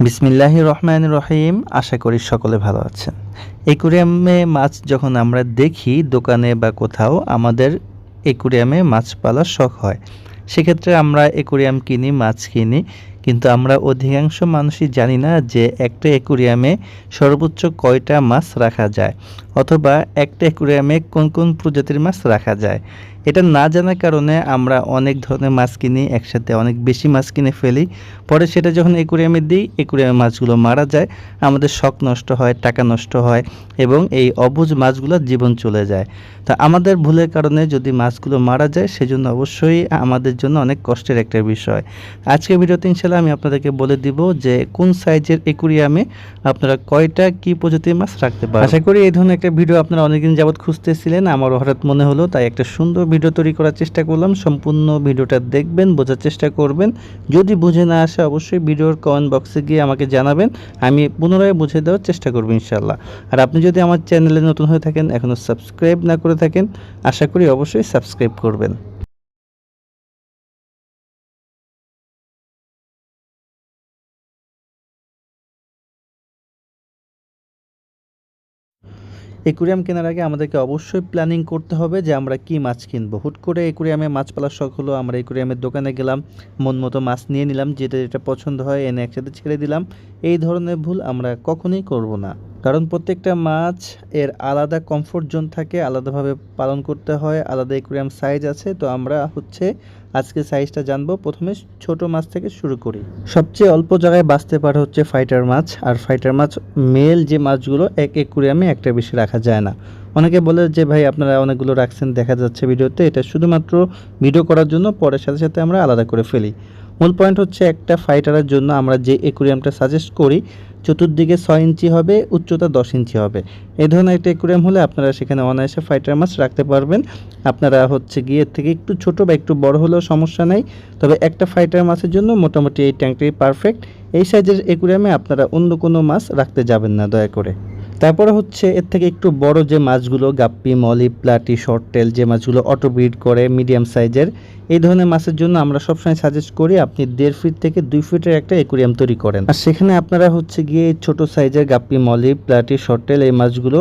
বিসমিল্লাহ রহমান রহিম, আশা করি সকলে ভালো আছেন। একুরিয়ামে মাছ যখন আমরা দেখি দোকানে বা কোথাও, আমাদের একুরিয়ামে মাছ পালার শখ হয়। সেক্ষেত্রে আমরা একুরিয়াম কিনি, মাছ কিনি কিন্তু আমরা অধিকাংশ মানুষই জানি না যে একটা একুরিয়ামে সর্বোচ্চ কয়টা মাছ রাখা যায় অথবা একটা একুরিয়ামে কোন কোন প্রজাতির মাছ রাখা যায়। এটা না জানার কারণে আমরা অনেক ধরনের মাছ কিনি, একসাথে অনেক বেশি মাছ কিনে ফেলি। পরে সেটা যখন একুরিয়ামে দিই একুরিয়ামে মাছগুলো মারা যায়, আমাদের শখ নষ্ট হয়, টাকা নষ্ট হয় এবং এই অবুঝ মাছগুলোর জীবন চলে যায়। তা আমাদের ভুলের কারণে যদি মাছগুলো মারা যায়, সেজন্য অবশ্যই আমাদের জন্য অনেক কষ্টের একটা বিষয়। আজকে ভিডিওতে ইনশাল্লাহ আমি আপনাদেরকে বলে দিব যে কোন সাইজের একুরিয়ামে আপনারা কয়টা কি প্রজাতির মাছ রাখতে পারেন আশা করি এই ধরনের একটা ভিডিও আপনারা অনেকদিন যাবৎ খুঁজতেছিলেন। আমার হঠাৎ মনে হলো, তাই একটা সুন্দর ভিডিও তৈরি করার চেষ্টা করলাম। সম্পূর্ণ ভিডিওটা দেখবেন, বোঝার চেষ্টা করবেন। যদি বুঝে না আসে, অবশ্যই ভিডিওর কমেন্ট বক্সে গিয়ে আমাকে জানাবেন। আমি পুনরায় বুঝে দেওয়ার চেষ্টা করব ইনশাল্লাহ আর আপনি যদি আমার চ্যানেলে নতুন হয়ে থাকেন এখনও সাবস্ক্রাইব না করে থাকেন, আশা করি অবশ্যই সাবস্ক্রাইব করবেন। একুরিয়াম কেনার আগে আমাদেরকে অবশ্যই প্ল্যানিং করতে হবে যে আমরা কি মাছ কিনবো। হুট করে একুরিয়ামে মাছ পালার শখ হলো, আমরা একুরিয়ামের দোকানে গেলাম, মন মতো মাছ নিয়ে নিলাম, যেটা যেটা পছন্দ হয় এনে একসাথে ছেড়ে দিলাম। এই ধরনের ভুল আমরা কখনোই করব না। কারণ প্রত্যেকটা মাছ এর আলাদা কমফোর্ট জোন থাকে, আলাদাভাবে পালন করতে হয়, আলাদা একুরিয়াম সাইজ আছে। তো আমরা হচ্ছে আজকে সাইজটা জানব। প্রথমে ছোট মাছ থেকে শুরু করি। সবচেয়ে অল্প জায়গায় বাঁচতে পারে হচ্ছে ফাইটার মাছ। আর ফাইটার মাছ মেল যে মাছগুলো এক একুরিয়ামে একটা বেশি রাখা যায় না। অনেকে বলে যে, ভাই, আপনারা অনেকগুলো রাখছেন, দেখা যাচ্ছে ভিডিওতে। এটা শুধুমাত্র ভিডিও করার জন্য, পরের সাথে সাথে আমরা আলাদা করে ফেলি। মূল পয়েন্ট হচ্ছে একটা ফাইটারের জন্য আমরা যে একুরিয়ামটা সাজেস্ট করি, চতুর্দিকে ছয় ইঞ্চি হবে, উচ্চতা দশ ইঞ্চি হবে। এই ধরনের একটা একুরিয়াম হলে আপনারা সেখানে অনায়াসে ফাইটার মাছ রাখতে পারবেন। আপনারা হচ্ছে গিয়ে থেকে একটু ছোট বা একটু বড় হলেও সমস্যা নেই। তবে একটা ফাইটার মাছের জন্য মোটামুটি এই ট্যাঙ্কটাই পারফেক্ট এই সাইজের একুরিয়ামে আপনারা অন্য কোনো মাছ রাখতে যাবেন না, দয়া করে। তারপরে হচ্ছে এর থেকে একটু বড় যে মাছগুলো, গাপ্পি, মলি, প্লাটি, শর্ট টেল যে মাছগুলো অটো ব্রিড করে মিডিয়াম সাইজের এই ধরনের মাছের জন্য আমরা সবসময় সাজেস্ট করি আপনি দেড় ফিট থেকে দুই ফিটের একটা একুরিয়াম তৈরি করেন। আর সেখানে আপনারা হচ্ছে গিয়ে ছোট সাইজের গাপ্পি, মলি, প্লাটি, শর্ট টেল এই মাছগুলো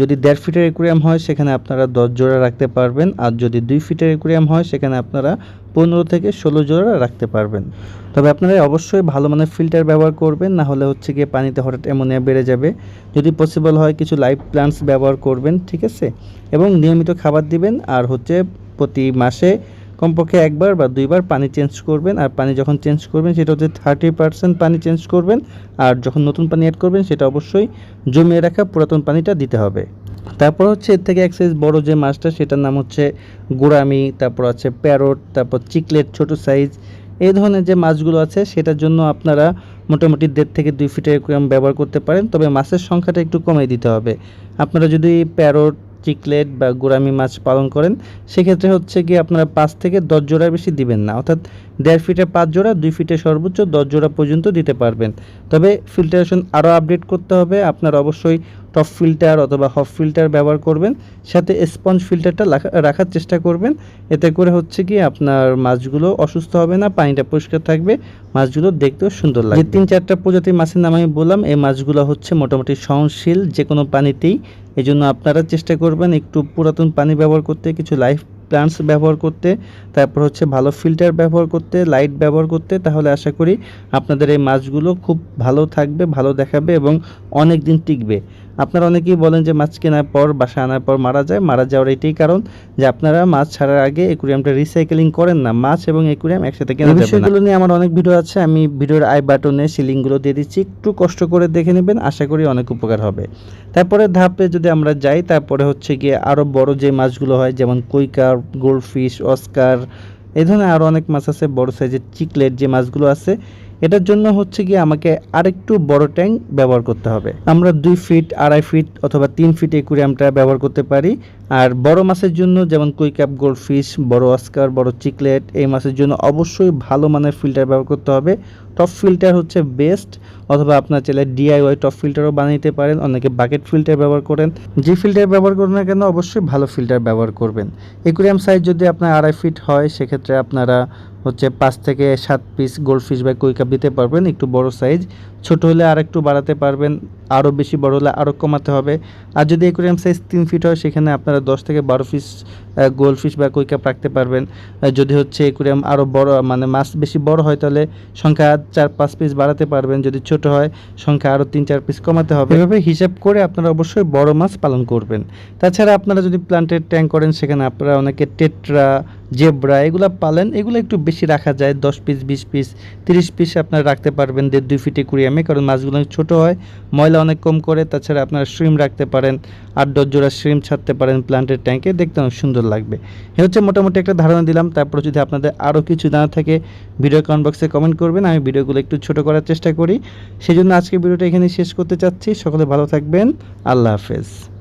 যদি দেড় ফিটের একুরিয়াম হয়, সেখানে আপনারা দশ জোড়া রাখতে পারবেন। আর যদি দুই ফিটের একুরিয়াম হয়, সেখানে আপনারা পনেরো থেকে ষোলো জোড়া রাখতে পারবেন। তবে আপনারা অবশ্যই ভালো মানের ফিল্টার ব্যবহার করবেন, না হলে হচ্ছে গিয়ে পানিতে হঠাৎ অ্যামোনিয়া বেড়ে যাবে। যদি পসিবল হয় কিছু লাইভ প্লান্টস ব্যবহার করবেন, ঠিক আছে? এবং নিয়মিত খাবার দিবেন, আর হচ্ছে প্রতি মাসে কমপক্ষে একবার বা দুইবার পানি চেঞ্জ করবেন, আর পানি যখন চেঞ্জ করবেন, সেটা হচ্ছে থার্টি পার্সেন্ট পানি চেঞ্জ করবেন, আর যখন নতুন পানি অ্যাড করবেন, সেটা অবশ্যই জমিয়ে রাখা পুরাতন পানিটা দিতে হবে। তারপর হচ্ছে এর থেকে এক সাইজ বড় যে মাছটা, সেটার নাম হচ্ছে গোড়ামি, তারপর আছে প্যারট, তারপর চিকলেট, ছোট সাইজ এই ধরনের যে মাছগুলো আছে, সেটার জন্য আপনারা মোটামুটি দেড় থেকে দুই ফিটের একুরিয়াম ব্যবহার করতে পারেন, তবে মাছের সংখ্যাটা একটু কমিয়ে দিতে হবে। আপনারা যদি প্যারট, চিকলেট বা গোরামি মাছ পালন করেন, সেক্ষেত্রে হচ্ছে কি আপনারা পাঁচ থেকে দশ জোড়ার বেশি দিবেন না, অর্থাৎ দেড় ফিটে পাঁচ জোড়া, দুই ফিটে সর্বোচ্চ দশ জোড়া পর্যন্ত দিতে পারবেন। তবে ফিল্টারেশন আরও আপডেট করতে হবে, আপনার অবশ্যই টপ ফিল্টার অথবা হফ ফিল্টার ব্যবহার করবেন। সাথে স্পঞ্জ ফিল্টারটা রাখার চেষ্টা করবেন। এতে করে হচ্ছে কি আপনার মাছগুলো অসুস্থ হবে না পানিটা পরিষ্কার থাকবে মাছগুলো দেখতেও সুন্দর লাগে যে তিন চারটা প্রজাতির মাছের নাম আমি বললাম এই মাছগুলো হচ্ছে মোটামুটি সহনশীল যে কোনো পানিতেই। এই জন্য আপনারা চেষ্টা করবেন একটু পুরাতন পানি ব্যবহার করতে কিছু লাইফ প্লান্টস ব্যবহার করতে তারপর হচ্ছে ভালো ফিল্টার ব্যবহার করতে লাইট ব্যবহার করতে। তাহলে আশা করি আপনাদের এই মাছগুলো খুব ভালো থাকবে ভালো দেখাবে এবং অনেক দিন টিকবে। আপনারা অনেকেই বলেন যে মাছ কেনার পর বাসা আনার পর মারা যায়। মারা যাওয়ার এটাই কারণ যে আপনারা মাছ ছাড়ার আগে একুরিয়ামটা রিসাইকেলিং করেন না। মাছ এবং একুরিয়াম একসাথে কেনা যাবে বিষয়গুলো নিয়ে আমার অনেক ভিডিও আছে। আমি ভিডিওর আই বাটনে সিলিংগুলো দিয়ে দিচ্ছি। একটু কষ্ট করে দেখে নেবেন। আশা করি অনেক উপকার হবে। তারপরে ধাপে যদি আমরা যাই তারপরে হচ্ছে গিয়ে আরও বড় যে মাছগুলো হয় যেমন কুইকার গোল্ডফিশ অস্কার এই ধরনের আরও অনেক মাছ আছে। বড় সাইজের চিকলেট যে মাছগুলো আছে এটার জন্য হচ্ছে গিয়ে আমাকে আরেকটু বড় ট্যাঙ্ক ব্যবহার করতে হবে। আমরা দুই ফিট, আড়াই ফিট অথবা তিন ফিট একুরিয়ামটা ব্যবহার করতে পারি। আর বড় মাছের জন্য যেমন কুইক্যাপ গোল্ড ফিশ বড় অস্কার বড় চিকলেট, এই মাছের জন্য অবশ্যই ভালো মানের ফিল্টার ব্যবহার করতে হবে। টপ ফিল্টার হচ্ছে বেস্ট, অথবা আপনার চাইলে ডিআইওয়াই টপ ফিল্টারও বানাইতে পারেন, অনেকে বাকেট ফিল্টার ব্যবহার করেন। যে ফিল্টার ব্যবহার করেন না কেন অবশ্যই ভালো ফিল্টার ব্যবহার করবেন। একুরিয়াম সাইজ যদি আপনার আড়াই ফিট হয়, সেক্ষেত্রে আপনারা হচ্ছে পাঁচ থেকে সাত পিস গোল্ড ফিশ বা কুইকাপ দিতে পারবেন, একটু বড় সাইজ। ছোট হলে আর একটু বাড়াতে পারবেন। আরও বেশি বড় হলে আরও কমাতে হবে। আর যদি একুরিয়াম সাইজ তিন ফিট হয়, সেখানে আপনারা দশ থেকে বারো পিস গোল ফিশ বা কৈকাপ রাখতে পারবেন। যদি হচ্ছে একুরিয়াম আরও বড় মানে মাছ বেশি বড় হয় তাহলে সংখ্যা চার পাঁচ পিস বাড়াতে পারবেন। যদি ছোট হয়, সংখ্যা আরও তিন চার পিস কমাতে হবে। এভাবে হিসাব করে আপনারা অবশ্যই বড় মাছ পালন করবেন। তাছাড়া আপনারা যদি প্লান্টের ট্যাঙ্ক করেন, সেখানে আপনারা অনেকে টেট্রা জেব্রা এগুলো পালেন, এগুলো একটু বেশি রাখা যায়। দশ পিস বিশ পিস তিরিশ পিস আপনারা রাখতে পারবেন দেড়, দুই ফিট একুরিয়ামে কারণ মাছগুলো অনেক ছোটো হয়, ময়লা অনেক কম করে। তাছাড়া আপনারা শ্রিম রাখতে পারেন, আট, দশ জোড়া শ্রিম ছাড়তে পারেন প্লান্টের ট্যাঙ্কে দেখতে অনেক সুন্দর লাগবে। এ হচ্ছে মোটামুটি একটা ধারণা দিলাম। তারপরে যদি আপনাদের আরও কিছু জানা থাকে, ভিডিও কমেন্ট বক্সে কমেন্ট করবেন। আমি ভিডিওগুলো একটু ছোট করার চেষ্টা করি। সেই জন্য আজকে ভিডিওটা এখানে শেষ করতে চাচ্ছি। সকলে ভালো থাকবেন। আল্লাহ হাফেজ।